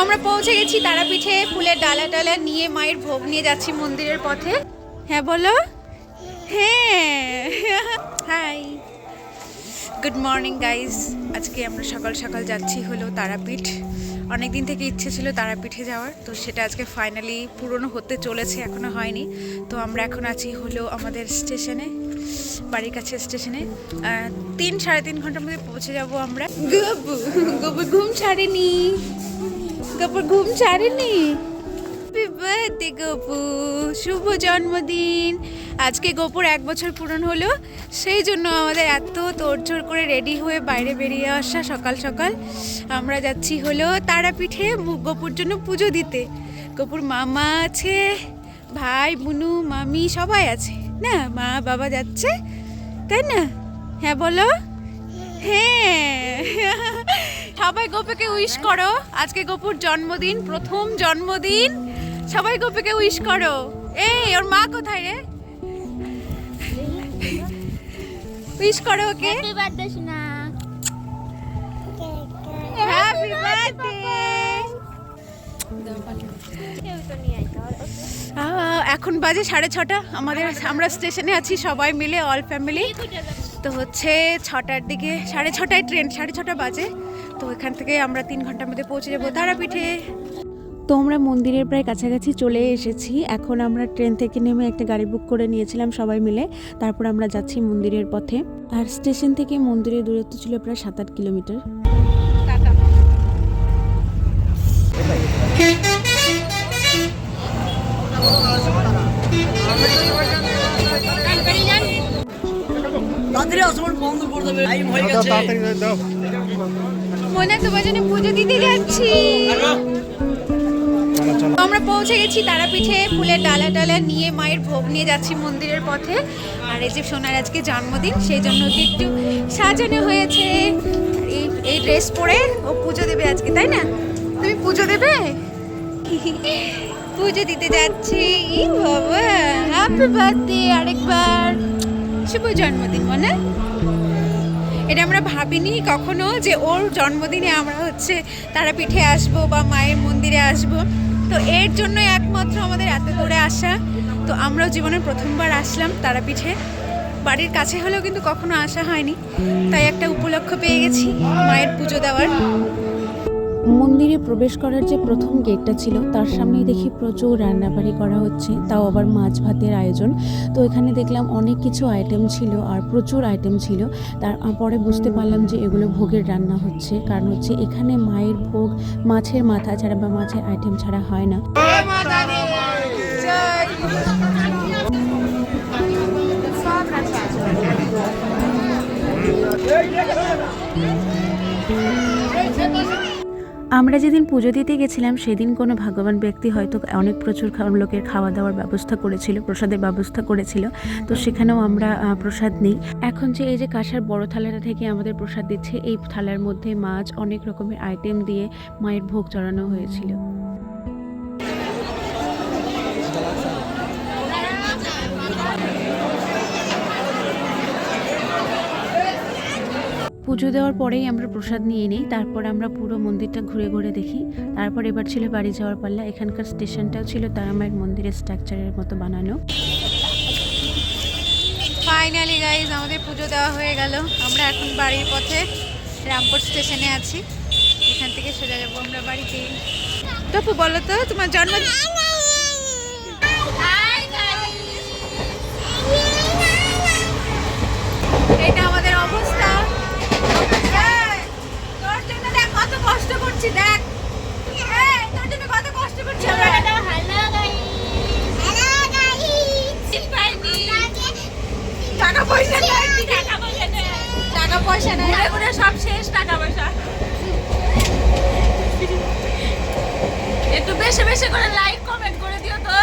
আমরা পৌঁছে গেছি তারাপীঠে ফুলের ডালা ডালা নিয়ে মায়ের ভোগ নিয়ে যাচ্ছি মন্দিরের পথে। হ্যাঁ বলো। হ্যাঁ। হাই গুড মর্নিং গাইস আজকে আমরা সকাল সকাল যাচ্ছি হলো তারাপীঠ। অনেক দিন থেকে ইচ্ছে ছিল তারাপীঠে যাওয়ার, তো সেটা আজকে ফাইনালি পূরণ হতে চলেছে, এখনও হয়নি। তো আমরা এখন আছি হলো আমাদের স্টেশনে বাড়ির কাছে স্টেশনে তিন, সাড়ে তিন ঘণ্টার মধ্যে পৌঁছে যাব আমরা। গবু ঘুম ছাড়েনি। গপুর ঘুম ছাড়েনি। বার্থডে গপু শুভ জন্মদিন। আজকে গপুর এক বছর পূরণ হলো। সেই জন্য আমাদের এত তোড়জোড় করে রেডি হয়ে বাইরে বেরিয়ে আসা সকাল সকাল। আমরা যাচ্ছি হলো তারাপীঠে গপুর জন্য পুজো দিতে। গপুর মামা আছে, ভাই বুনু মামি সবাই আছে, না? মা, বাবা যাচ্ছে। তাই না? হ্যাঁ বলো। হ্যাঁ। সবাই গোপুকে উইশ করো। আজকে গোপুর জন্মদিন প্রথম জন্মদিন। সবাই গোপুকে উইশ করো। এই ওর মা কোথায় রে? উইশ করো ওকে। হ্যাপি বার্থডে সোনা। হ্যাপি এখন বাজে সাড়ে ছটা। আমাদের আমরা স্টেশনে আছি সবাই মিলে অল ফ্যামিলি তো হচ্ছে ছটার দিকে, সাড়ে ছটায় ট্রেন, সাড়ে ছটা বাজে। তো এখান থেকে আমরা তিন ঘণ্টার মধ্যে পৌঁছে যাব তারাপীঠে তো আমরা মন্দিরের প্রায় কাছাকাছি চলে এসেছি। এখন আমরা ট্রেন থেকে নেমে একটা গাড়ি বুক করে নিয়েছিলাম সবাই মিলে। তারপর আমরা যাচ্ছি মন্দিরের পথে। আর স্টেশন থেকে মন্দিরের দূরত্ব ছিল প্রায় সাত আট কিলোমিটার তাড়াতাড়ি আসুন বন্ধ করে দেবে টাইম হয়ে গেছে মনে তোমার জন্য পুজো দিতে যাচ্ছি। আমরা পৌঁছে গেছি তারাপীঠে ফুলের ডালা ডালা নিয়ে মায়ের ভোগ নিয়ে যাচ্ছি মন্দিরের পথে। আর এই যে সোনার আজকে জন্মদিন সেই জন্য ওকে একটু সাজানো হয়েছে। এই এই ড্রেস পরে ও পুজো দেবে আজকে তাই না? তুমি পুজো দেবে? পুজো দিতে যাচ্ছি। ই বাবা হ্যাপি বার্থডে আরেকবার। শুভ জন্মদিন, মনে? এটা আমরা ভাবিনি কখনো যে ওর জন্মদিনে আমরা হচ্ছে তারাপীঠে আসব বা মায়ের মন্দিরে আসব। তো এর জন্য একমাত্র আমাদের এত দূরে আসা। তো আমরাও জীবনের প্রথমবার আসলাম তারাপীঠে। বাড়ির কাছে হলেও কিন্তু কখনো আসা হয়নি। তাই একটা উপলক্ষ পেয়ে গেছি মায়ের পুজো দেওয়ার। মন্দিরে প্রবেশ করার যে প্রথম গেটটা ছিল, তার সামনেই দেখি প্রচুর রান্নাবাড়ি করা হচ্ছে, তাও আবার মাছ ভাতের আয়োজন। তো এখানে দেখলাম অনেক কিছু আইটেম ছিল আর প্রচুর আইটেম ছিল। তার পরে বুঝতে পারলাম যে এগুলো ভোগের রান্না হচ্ছে, কারণ হচ্ছে এখানে মায়ের ভোগ মাছের মাথা ছাড়া বা মাছের আইটেম ছাড়া হয় না। আমরা যেদিন পুজো দিতে গেছিলাম, সেদিন কোনো ভাগ্যবান ব্যক্তি হয়তো অনেক প্রচুর লোকের খাওয়া দাওয়ার ব্যবস্থা করেছিল, প্রসাদের ব্যবস্থা করেছিল। তো সেখানেও আমরা প্রসাদ নিই। এখন যে এই যে কাঁসার বড় থালাটা থেকে আমাদের প্রসাদ দিচ্ছে, এই থালার মধ্যে মাছ অনেক রকমের আইটেম দিয়ে মায়ের ভোগ চড়ানো হয়েছিল। পুজো দেওয়ার পরেই আমরা প্রসাদ নিয়ে নিই। তারপর আমরা পুরো মন্দিরটা ঘুরে ঘুরে দেখি। তারপর এবার ছিল বাড়ি যাওয়ার পাল্লা। এখানকার স্টেশনটাও ছিল তারামায়ের মন্দিরের স্ট্রাকচারের মতো বানানো। ফাইনালি গাইজ আমাদের পুজো দেওয়া হয়ে গেল। আমরা এখন বাড়ির পথে রামপুর স্টেশনে আছি। এখান থেকে সোজা যাব আমরা বাড়িতে। তপু বলো তো তোমার জন্মদিন এটা আমাদের অবস্থা এই, তোর জন্য দেখ কত কষ্ট করছি দেখ। তোর জন্য কত কষ্ট করছি টাকা পয়সা নেই। টাকা পয়সা নেই। সব শেষ টাকা পয়সা। একটু বেশি বেশি করে লাইক কমেন্ট করে দিও তো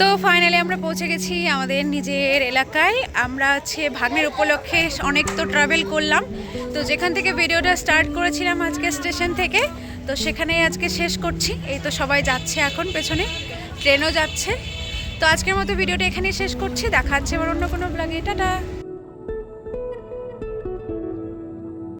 তো ফাইনালি আমরা পৌঁছে গেছি আমাদের নিজের এলাকায়। আমরা হচ্ছে ভাগ্নের উপলক্ষে অনেক তো ট্রাভেল করলাম। তো যেখান থেকে ভিডিওটা স্টার্ট করেছিলাম আজকে স্টেশন থেকে, তো সেখানেই আজকে শেষ করছি। এই তো সবাই যাচ্ছে এখন পেছনে ট্রেনও যাচ্ছে। তো আজকের মতো ভিডিওটা এখানেই শেষ করছি। দেখা হচ্ছে আবার অন্য কোনো ব্লগে টাটা!